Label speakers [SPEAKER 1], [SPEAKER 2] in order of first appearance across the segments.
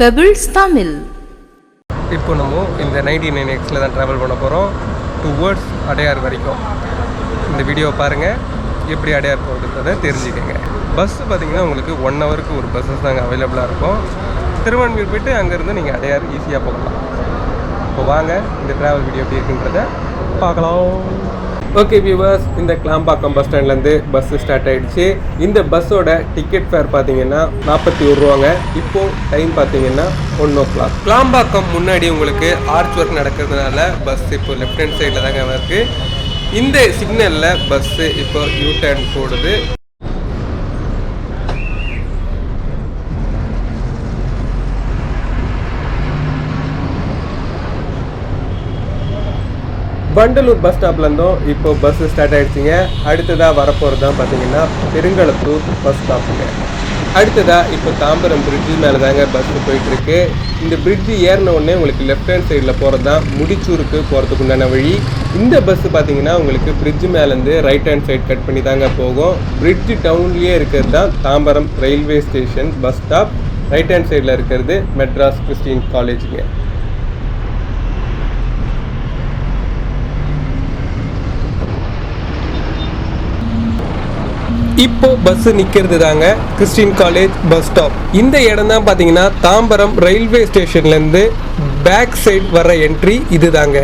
[SPEAKER 1] Pebbles Tamil
[SPEAKER 2] இப்போ நம்ம இந்த நைன்டி நைன் எக்ஸில் தான் ட்ராவல் பண்ண போகிறோம் டுவர்ட்ஸ் அடையார் வரைக்கும். இந்த வீடியோ பாருங்கள் எப்படி அடையார் போகிறதுன்றதை தெரிஞ்சுக்கங்க. பஸ்ஸு பார்த்தீங்கன்னா உங்களுக்கு ஒன் ஹவருக்கு ஒரு பஸ்ஸஸ் தாங்க அவைலபிளாக இருக்கும். திருவான்மூர் போயிட்டு அங்கேருந்து நீங்கள் அடையார் ஈஸியாக போகலாம். இப்போ வாங்க இந்த ட்ராவல் வீடியோ எப்படி இருக்குன்றத பார்க்கலாம். ஓகே வியூவர்ஸ் இந்த கிளாம்பாக்கம் பஸ் ஸ்டாண்ட்லேருந்து பஸ் ஸ்டார்ட் ஆகிடுச்சு இந்த பஸ்ஸோட டிக்கெட் ஃபேர் பார்த்தீங்கன்னா நாற்பத்தி ஒரு ரூபாங்க. இப்போ டைம் பார்த்தீங்கன்னா ஒன் ஓ கிளாக் கிளாம்பாக்கம் முன்னாடி உங்களுக்கு ஆர்ச் ஒர்க் நடக்கிறதுனால பஸ் இப்போ லெஃப்ட் ஹேண்ட் சைடில் தாங்க இருக்குது இந்த சிக்னலில் பஸ்ஸு இப்போ யூ டர்ன் போடுது. வண்டலூர் பஸ் ஸ்டாப்லேருந்தும் இப்போ பஸ் ஸ்டார்ட் ஆகிடுச்சிங்க அடுத்ததாக வரப்போகிறது தான் பார்த்தீங்கன்னா பெருங்களத்தூர் பஸ் ஸ்டாப்புங்க அடுத்ததாக இப்போ தாம்பரம் பிரிட்ஜு மேலே தாங்க பஸ் போயிட்டுருக்கு. இந்த பிரிட்ஜு ஏறின உடனே உங்களுக்கு லெஃப்ட் ஹேண்ட் சைடில் போகிறது தான் முடிச்சூருக்கு போகிறதுக்கு உண்டான வழி. இந்த பஸ்ஸு பார்த்தீங்கன்னா உங்களுக்கு பிரிட்ஜு மேலேருந்து ரைட் ஹேண்ட் சைடு கட் பண்ணி தாங்க போகும். பிரிட்ஜு டவுன்லேயே இருக்கிறது தான் Tambaram railway station bus stop right hand சைடில் இருக்கிறது மெட்ராஸ் கிறிஸ்டின் காலேஜுங்க இப்போ பஸ் நிக்கிறது தாங்க கிறிஸ்டின் காலேஜ் பஸ் ஸ்டாப் இந்த இடம் தான் பாத்தீங்கன்னா தாம்பரம் ரயில்வே ஸ்டேஷன்ல இருந்து பேக் சைடு வர என்ட்ரி இது தாங்க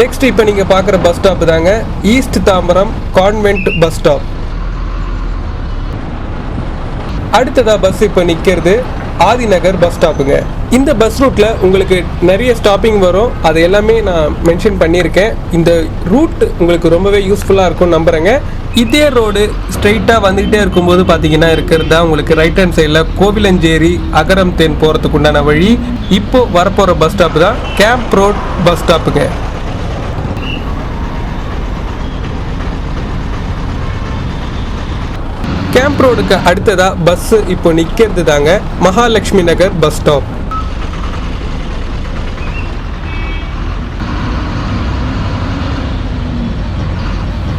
[SPEAKER 2] நெக்ஸ்ட் இப்போ நீங்க பாக்குற பஸ் ஸ்டாப் தாங்க east Tambaram convent bus stop அடுத்ததா பஸ் இப்போ நிற்கிறது ஆதிநகர் பஸ் ஸ்டாப்புங்க இந்த பஸ் ரூட்ல உங்களுக்கு நிறைய ஸ்டாப்பிங் வரும். அது எல்லாமே நான் மென்ஷன் பண்ணியிருக்கேன். இந்த ரூட் உங்களுக்கு ரொம்பவே யூஸ்ஃபுல்லாக இருக்கும்னு நம்புறேங்க. இதே ரோடு ஸ்ட்ரைட்டாக வந்துக்கிட்டே இருக்கும்போது பார்த்தீங்கன்னா இருக்கிறது தான் உங்களுக்கு ரைட் ஹேண்ட் சைடில் கோவிலஞ்சேரி அகரம் தேன் போகிறதுக்கு உண்டான வழி. இப்போ வரப்போகிற பஸ் ஸ்டாப் தான் கேம்ப் ரோட் பஸ் ஸ்டாப்புங்க கேம்ப் ரோடுக்கு அடுத்ததாக பஸ்ஸு இப்போ நிற்கிறது தாங்க Mahalakshmi Nagar bus stop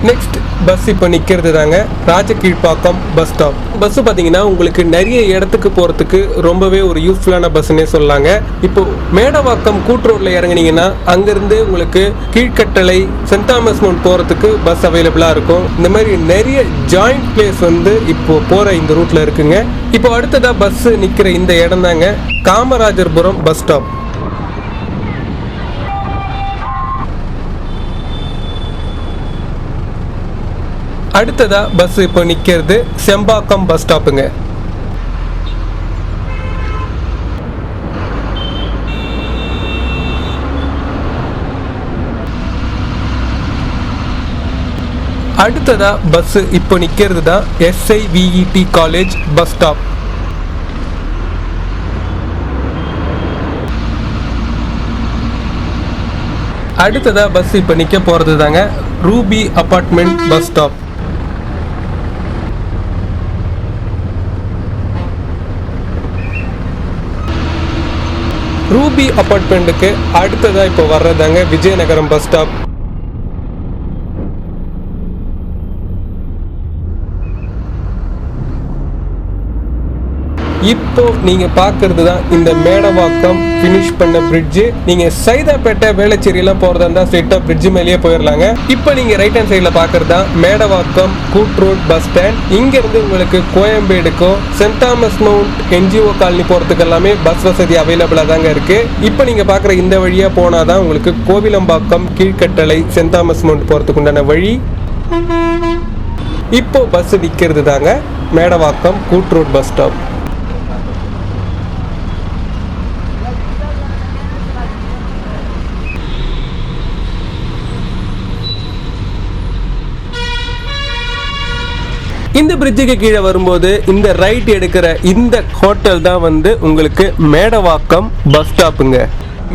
[SPEAKER 2] next bus இப்போ நிற்கிறது தாங்க ராஜகீழ்ப்பாக்கம் பஸ் ஸ்டாப் பஸ் பார்த்தீங்கன்னா உங்களுக்கு நிறைய இடத்துக்கு போகிறதுக்கு ரொம்பவே ஒரு யூஸ்ஃபுல்லான பஸ்ஸுன்னே சொல்லலாங்க. இப்போ மேடவாக்கம் கூட்டுரோட்டில் இறங்குனீங்கன்னா அங்கேருந்து உங்களுக்கு கீழ்கட்டளை சென்ட் தாமஸ் மவுண்ட் போகிறதுக்கு பஸ் அவைலபிளாக இருக்கும். இந்த மாதிரி நிறைய ஜாயிண்ட் பிளேஸ் வந்து இப்போ போகிற இந்த ரூட்டில் இருக்குங்க. இப்போ அடுத்ததாக பஸ் நிற்கிற இந்த இடம் தாங்க காமராஜர்புரம் பஸ் ஸ்டாப் அடுத்ததா பஸ் இப்போ நிற்கிறது செம்பாக்கம் பஸ் ஸ்டாப்புங்க அடுத்ததா பஸ் இப்போ நிற்கிறது தான் எஸ்ஐவிஇடி காலேஜ் பஸ் ஸ்டாப் அடுத்ததா பஸ் இப்போ நிற்க போகிறது தாங்க Ruby apartment bus stop Ruby அப்பார்ட்மெண்ட்டுக்கு அடுத்ததாக இப்போ வர்றதாங்க விஜயநகரம் பஸ் ஸ்டாப். இப்போ நீங்க பார்க்குறது தான் இந்த மேடவாக்கம் ஃபினிஷ் பண்ண பிரிட்ஜ் நீங்க சைதாப்பேட்டை வேளச்சேரியெல்லாம் போகிறதா போறதா இருந்தா ஸ்ட்ரெயிட்டா பிரிட்ஜ் மேலேயே போயிடலாங்க இப்போ நீங்க ரைட் ஹேண்ட் சைடில் பார்க்கறது தான் மேடவாக்கம் கூட் ரோட் பஸ் ஸ்டாண்ட் இங்க இருந்து உங்களுக்கு கோயம்பேடுக்கும் Saint Thomas Mount NGO colony போறதுக்கு எல்லாமே பஸ் வசதி அவைலபிளா தாங்க இருக்கு. இப்போ நீங்க பார்க்குற இந்த வழியா போனாதான் உங்களுக்கு Kovilambakkam Keelkattalai Saint Thomas Mount போறதுக்கு உண்டான வழி. இப்போ பஸ் நிற்கிறது தாங்க மேடவாக்கம் கூட் ரோட் பஸ் ஸ்டாப் இந்த பிரிட்ஜுக்கு கீழே வரும்போது இந்த ரைட் எடுக்கிற இந்த ஹோட்டல் தான் வந்து உங்களுக்கு மேடவாக்கம் பஸ் ஸ்டாப்புங்க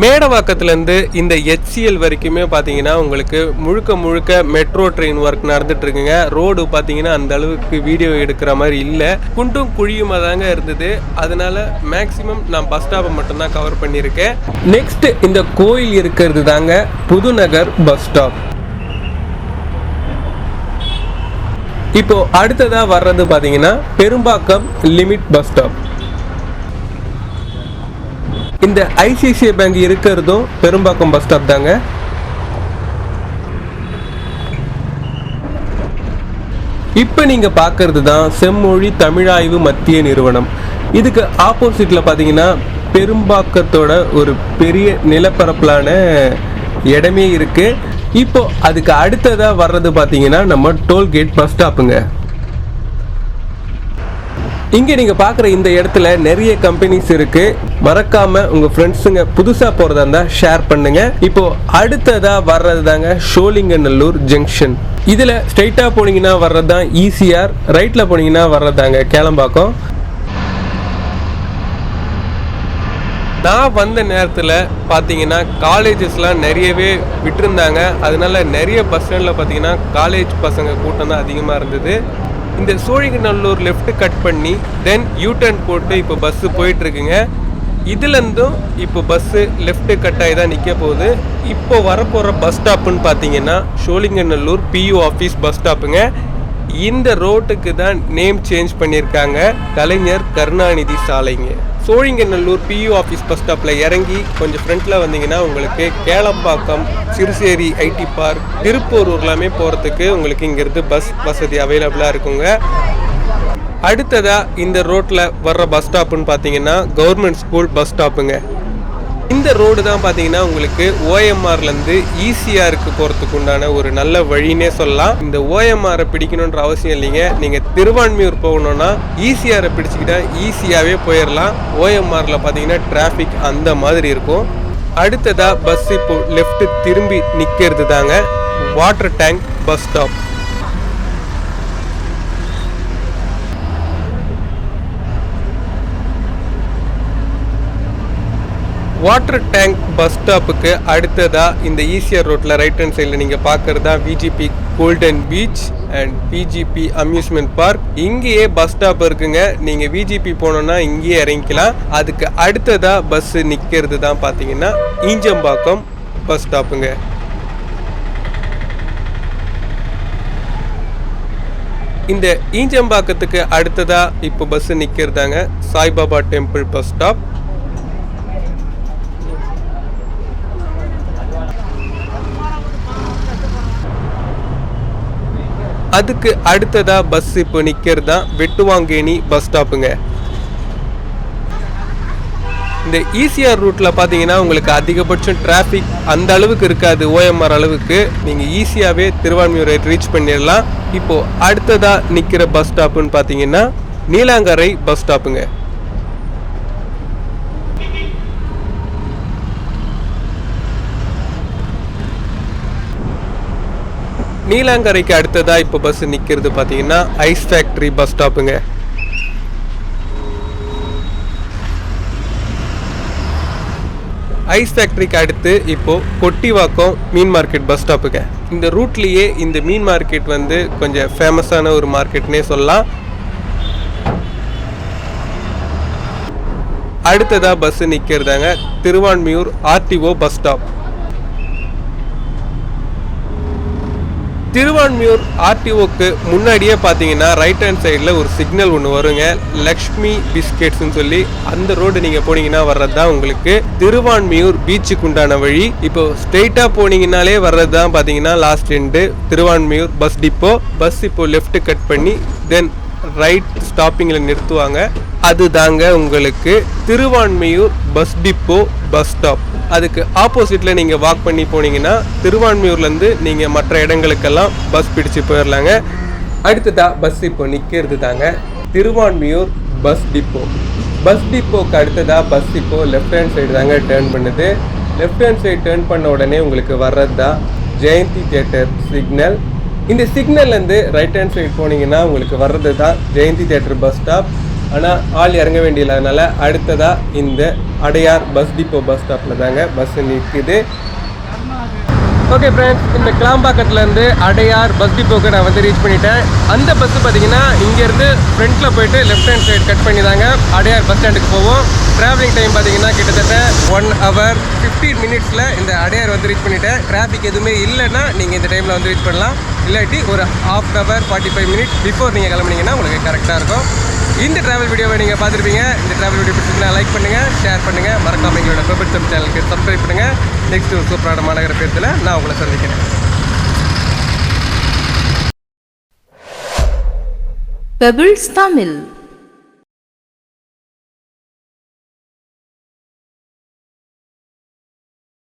[SPEAKER 2] மேடவாக்கத்துலேருந்து இந்த ஹெச்சிஎல் வரைக்குமே பார்த்தீங்கன்னா உங்களுக்கு முழுக்க முழுக்க மெட்ரோ ட்ரெயின் ஒர்க் நடந்துட்டு இருக்குங்க ரோடு பார்த்தீங்கன்னா அந்த அளவுக்கு வீடியோ எடுக்கிற மாதிரி இல்லை. குண்டும் குழியுமா தாங்க இருந்தது. அதனால மேக்சிமம் நான் பஸ் ஸ்டாப்பை மட்டும்தான் கவர் பண்ணியிருக்கேன். நெக்ஸ்ட் இந்த கோயில் இருக்கிறது தாங்க புதுநகர் பஸ் ஸ்டாப் இப்போ அடுத்ததா வர்றது பாத்தீங்கன்னா பெரும்பாக்கம் லிமிட் பஸ் ஸ்டாப். இந்த ஐசிஐசிஐ பேங்க் இருக்கிறதும் பெரும்பாக்கம் பஸ் ஸ்டாப் தாங்க. இப்போ நீங்கள் பார்க்கறது தான் செம்மொழி தமிழாய்வு மத்திய நிறுவனம். இதுக்கு ஆப்போசிட்டில் பார்த்தீங்கன்னா பெரும்பாக்கத்தோட ஒரு பெரிய நிலப்பரப்பிலான இடமே இருக்கு. இப்போ அதுக்கு அடுத்ததாக வர்றது பார்த்தீங்கன்னா நம்ம டோல்கேட் பஸ் ஸ்டாப்புங்க. இங்கே நீங்கள் பார்க்குற இந்த இடத்துல நிறைய கம்பெனிஸ் இருக்குது மறக்காமல் உங்கள் ஃப்ரெண்ட்ஸுங்க புதுசாக போகிறதா இருந்தால் ஷேர் பண்ணுங்கள் இப்போ அடுத்ததாக வர்றது தாங்க ஷோலிங்கநல்லூர் ஜங்ஷன் இதில் ஸ்ட்ரைட்டாக போனீங்கன்னா வர்றது தான் ஈசிஆர் ரைட்டில் போனீங்கன்னா வர்றது தாங்க கேளம்பாக்கம். நான் வந்த நேரத்தில் பார்த்தீங்கன்னா காலேஜஸ்லாம் நிறையவே விட்டுருந்தாங்க. அதனால நிறைய பஸ் ஸ்டாண்டில் பார்த்தீங்கன்னா காலேஜ் பசங்க கூட்டம் தான் அதிகமாக இருந்தது. இந்த சோழிங்கநல்லூர் லெஃப்ட் கட் பண்ணி தென் யூ டர்ன் போட்டு இப்போ பஸ்ஸு போயிட்டுருக்குங்க. இதுலேருந்தும் இப்போ பஸ்ஸு லெஃப்ட்டு கட் ஆகி தான் நிற்க போகுது. இப்போ வரப்போகிற பஸ் ஸ்டாப்புன்னு பார்த்தீங்கன்னா சோழிங்கநல்லூர் பியூ ஆஃபீஸ் பஸ் ஸ்டாப்புங்க இந்த ரோட்டுக்கு தான் நேம் சேஞ்ச் பண்ணியிருக்காங்க கலைஞர் கருணாநிதி சாலைங்க. சோழிங்கநல்லூர் பியூ ஆஃபீஸ் பஸ் ஸ்டாப்பில் இறங்கி கொஞ்சம் ஃப்ரண்ட்டில் வந்தீங்கன்னா உங்களுக்கு கேளம்பாக்கம் சிறுசேரி ஐடி பார்க் திருப்பூர் எல்லாமே போகிறதுக்கு உங்களுக்கு இங்கேருந்து பஸ் வசதி அவைலபிளாக இருக்குங்க. அடுத்ததாக இந்த ரோட்டில் வர்ற பஸ் ஸ்டாப்புன்னு பார்த்தீங்கன்னா கவர்மெண்ட் ஸ்கூல் பஸ் ஸ்டாப்புங்க இந்த ரோடு தான் பார்த்தீங்கன்னா உங்களுக்கு ஓஎம்ஆர்லேருந்து ஈசிஆருக்கு போகிறதுக்கு உண்டான ஒரு நல்ல வழினே சொல்லலாம். இந்த ஓஎம்ஆரை பிடிக்கணுன்ற அவசியம் இல்லைங்க. நீங்கள் திருவான்மியூர் போகணுன்னா ஈசிஆரை பிடிச்சிக்கிட்டா ஈஸியாகவே போயிடலாம் ஓஎம்ஆரில் பார்த்தீங்கன்னா டிராஃபிக் அந்த மாதிரி இருக்கும். அடுத்ததாக பஸ் இப்போ லெஃப்ட்டு திரும்பி நிற்கிறது தாங்க water tank bus stop water tank bus ஸ்டாப்புக்கு அடுத்ததாக இந்த ஈசிஆர் ரோட்டில் ரைட் ஹேண்ட் சைடில் நீங்கள் பார்க்குறது தான் VGP golden beach and VGP amusement park இங்கேயே பஸ் ஸ்டாப் இருக்குங்க. நீங்கள் விஜிபி போனோன்னா இங்கேயே இறங்கிக்கலாம். அதுக்கு அடுத்ததாக பஸ் நிற்கிறது தான் பார்த்தீங்கன்னா ஈஞ்சம்பாக்கம் பஸ் ஸ்டாப்புங்க. இந்த ஈஞ்சம்பாக்கத்துக்கு அடுத்ததாக இப்போ பஸ் நிற்கிறதாங்க சாய்பாபா டெம்பிள் பஸ் ஸ்டாப். அதுக்கு அடுத்ததாக பஸ் இப்போ நிற்கிறது தான் வெட்டுவாங்கேணி பஸ் ஸ்டாப்புங்க இந்த ஈசிஆர் ரூட்டில் பார்த்தீங்கன்னா உங்களுக்கு அதிகபட்சம் டிராஃபிக் அந்த அளவுக்கு இருக்காது ஓஎம்ஆர் அளவுக்கு. நீங்கள் ஈஸியாகவே திருவான்மியூரை ரீச் பண்ணிடலாம் இப்போது அடுத்ததாக நிற்கிற பஸ் ஸ்டாப்புன்னு பார்த்தீங்கன்னா நீலாங்கரை பஸ் ஸ்டாப்புங்க நீலாங்கரைக்கு அடுத்ததாக இப்போ பஸ் நிற்கிறது பார்த்தீங்கன்னா ஐஸ் ஃபேக்ட்ரி பஸ் ஸ்டாப்புங்க ஐஸ் ஃபேக்ட்ரிக்கு அடுத்து இப்போ கொட்டிவாக்கம் மீன் மார்க்கெட் பஸ் ஸ்டாப்புங்க இந்த ரூட்லேயே இந்த மீன் மார்க்கெட் வந்து கொஞ்சம் ஃபேமஸான ஒரு மார்க்கெட்னே சொல்லலாம். அடுத்ததாக bus நிற்கிறதாங்க Thiruvanmiyur RTO bus stop Thiruvanmiyur ஆர்டிஓக்கு முன்னாடியே பார்த்தீங்கன்னா ரைட் ஹேண்ட் சைடில் ஒரு சிக்னல் ஒன்று வருங்க. லக்ஷ்மி பிஸ்கெட்ஸ்னு சொல்லி அந்த ரோடு நீங்கள் போனீங்கன்னா வர்றது தான் உங்களுக்கு திருவான்மியூர் பீச்சுக்கு உண்டான வழி. இப்போ ஸ்ட்ரெயிட்டாக போனீங்கனாலே வர்றது தான் பார்த்தீங்கன்னா last end Thiruvanmiyur bus depot bus இப்போ லெஃப்ட் கட் பண்ணி தென் ரைட் ஸ்டாப்பிங்கில் நிறுத்துவாங்க. அதுதாங்க உங்களுக்கு Thiruvanmiyur bus depot bus stop அதுக்கு ஆப்போசிட்டில் நீங்கள் வாக் பண்ணி போனீங்கன்னா திருவான்மையூர்லேருந்து நீங்கள் மற்ற இடங்களுக்கெல்லாம் பஸ் பிடிச்சு போயிடலாங்க அடுத்ததாக பஸ் இப்போ நிற்கிறது தாங்க திருவான்மியூர் பஸ் டிப்போ பஸ் டிப்போக்கு அடுத்ததா பஸ் இப்போ லெஃப்ட் ஹேண்ட் சைடு தாங்க டேர்ன் பண்ணுது. லெஃப்ட் ஹேண்ட் சைடு டேர்ன் பண்ண உடனே உங்களுக்கு வர்றது தான் ஜெயந்தி தியேட்டர் சிக்னல் இந்த சிக்னல்லேருந்து ரைட் ஹேண்ட் சைடு போனீங்கன்னா உங்களுக்கு வர்றது தான் ஜெயந்தி தியேட்டர் பஸ் ஸ்டாப் ஆனால் ஆள் இறங்க வேண்டியதுனால அடுத்ததாக இந்த அடையார் பஸ் டிப்போ பஸ் ஸ்டாப்பில் தாங்க பஸ் நிற்குது ஓகே ஃப்ரெண்ட்ஸ் இந்த கிளாம்பாக்கத்துலேருந்து அடையார் பஸ் டிப்போக்கு நான் வந்து ரீச் பண்ணிட்டேன். அந்த பஸ்ஸு பார்த்தீங்கன்னா இங்கேருந்து ஃப்ரண்ட்டில் போயிட்டு லெஃப்ட் ஹேண்ட் சைடு கட் பண்ணி தாங்க அடையார் பஸ் ஸ்டாண்டுக்கு போவோம். ட்ராவலிங் டைம் பார்த்தீங்கன்னா கிட்டத்தட்ட ஒன் ஹவர் ஃபிஃப்டீன் மினிட்ஸில் இந்த அடையார் வந்து ரீச் பண்ணிட்டேன். டிராஃபிக் எதுவுமே இல்லைன்னா நீங்கள் இந்த டைமில் வந்து ரீச் பண்ணலாம். இல்லாட்டி ஒரு half hour forty five minutes before நீங்கள் கிளம்புனீங்கன்னா உங்களுக்கு கரெக்டாக இருக்கும். இந்த ட்ராவல் வீடியோவை நீங்கள் பார்த்துருப்பீங்க. இந்த ட்ராவல் வீடியோ பிடிச்சிருந்தா லைக் பண்ணுங்கள் ஷேர் பண்ணுங்கள் மறக்காம எங்களோட பெபர் சேனலுக்கு சப்ஸ்கிரைப் பண்ணுங்கள் நெக்ஸ்ட் ஒரு சூப்பரான மாநகர பேரத்தில் நான் உங்களை சந்திக்கிறேன்.
[SPEAKER 1] பெபிள்ஸ் தமிழ்